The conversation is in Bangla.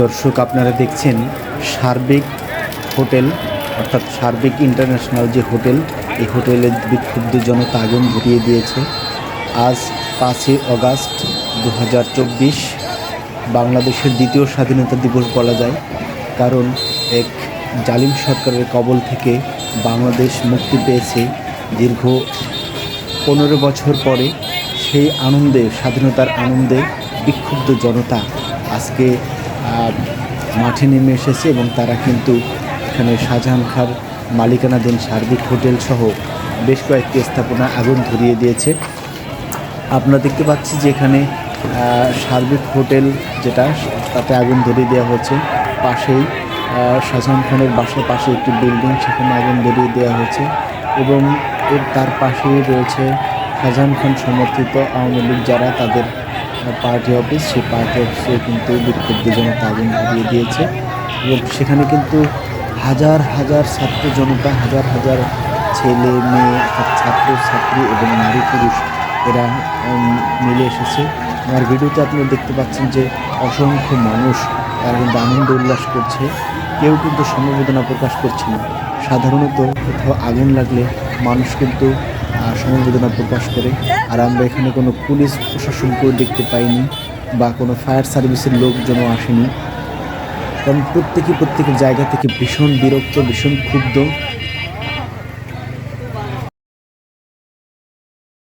দর্শক, আপনারা দেখছেন সার্বিক হোটেল, অর্থাৎ সার্বিক ইন্টারন্যাশনাল যে হোটেল, এই হোটেলে বিক্ষুব্ধ জনতা আগুন ধরিয়ে দিয়েছে। আজ পাঁচই অগাস্ট দু হাজার চব্বিশ, বাংলাদেশের দ্বিতীয় স্বাধীনতা দিবস বলা যায়, কারণ এক জালিম সরকারের কবল থেকে বাংলাদেশ মুক্তি পেয়েছে। দীর্ঘ পনেরো বছর পরে সেই আনন্দে, স্বাধীনতার আনন্দে বিক্ষুব্ধ জনতা আজকে মাঠে নেমে এসেছে এবং তারা কিন্তু এখানে শাহজাহান খার, মালিকানাধীন সার্বিক হোটেল সহ বেশ কয়েকটি স্থাপনা আগুন ধরিয়ে দিয়েছে। আপনারা দেখতে পাচ্ছি যে এখানে সার্বিক হোটেল যেটা, তাতে আগুন ধরিয়ে দেওয়া হয়েছে। পাশেই শাহজাহান খানের বাসার পাশে একটি বিল্ডিং, সেখানে আগুন ধরিয়ে দেওয়া হয়েছে এবং এর তার পাশেই রয়েছে শাহজাহান খান সমর্থিত আওয়ামী লীগ যারা তাদের পার্টি অফিস, সেই পার্টি অফিসে কিন্তু বিক্ষুব্ধ জনতা আগুন ধরিয়ে দিয়েছে এবং সেখানে কিন্তু হাজার হাজার ছাত্র জনতা, হাজার হাজার ছেলে, মেয়ে ছাত্র, ছাত্রী এবং নারী পুরুষ এরা মিলে এসেছে আমার ভিডিওতে আপনারা দেখতে পাচ্ছেন যে অসংখ্য মানুষ তারা কিন্তু আনন্দ উল্লাস করছে। কেউ কিন্তু সমবেদনা প্রকাশ করছে না। সাধারণত কোথাও আগুন লাগলে মানুষ কিন্তু সমবেদনা প্রকাশ করে। আর আমরা এখানে কোনো পুলিশ প্রশাসনকেও দেখতে পাইনি বা কোনো ফায়ার সার্ভিসের লোকজনও আসেনি। কারণ প্রত্যেকে প্রত্যেকের জায়গা থেকে ভীষণ বিরক্ত, ভীষণ ক্ষুব্ধ।